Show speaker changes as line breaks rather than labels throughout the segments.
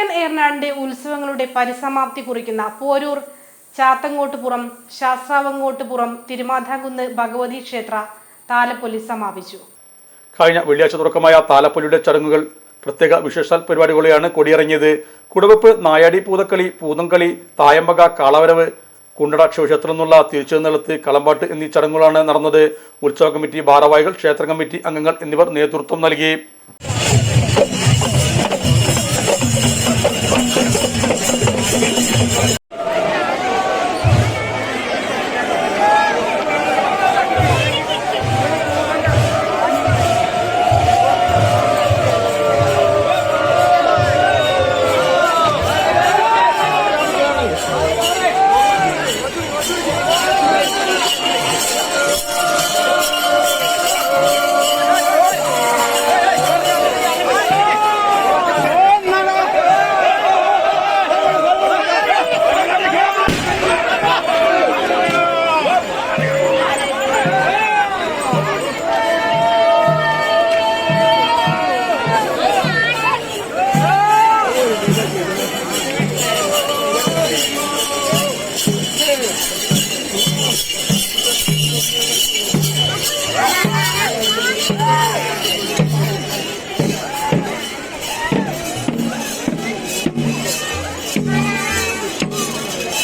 കിഴക്കൻ ഉത്സവങ്ങളുടെ പരിസമാപ്തി കുറിക്കുന്ന പോരൂർ ചാത്തങ്ങോട്ടുപുറം ശാസ്ത്രാവങ്ങോട്ടുപുറം തിരുമാധാകുന്ന് ഭഗവതി ക്ഷേത്ര താലപ്പൊലി സമാപിച്ചു.
കഴിഞ്ഞ വെള്ളിയാഴ്ച തുടക്കമായ താലപ്പൊലിയുടെ ചടങ്ങുകൾ പ്രത്യേക വിശേഷാൽ പരിപാടികളെയാണ് കൊടിയിറങ്ങിയത്. കുടവെപ്പ് നായാടി പൂതക്കളി പൂതംകളി തായമ്പക കാളവരവ് കുണ്ടട ശിവക്ഷേത്രം എന്നുള്ള തിരിച്ചെഴുന്നള്ളത്ത് കളമ്പാട്ട് എന്നീ ചടങ്ങുകളാണ് നടന്നത്. ഉത്സവ കമ്മിറ്റി ഭാരവാഹികൾ ക്ഷേത്ര കമ്മിറ്റി അംഗങ്ങൾ എന്നിവർ നേതൃത്വം നൽകി.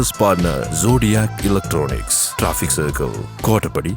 business partner Zodiac electronics traffic circle Kotapadi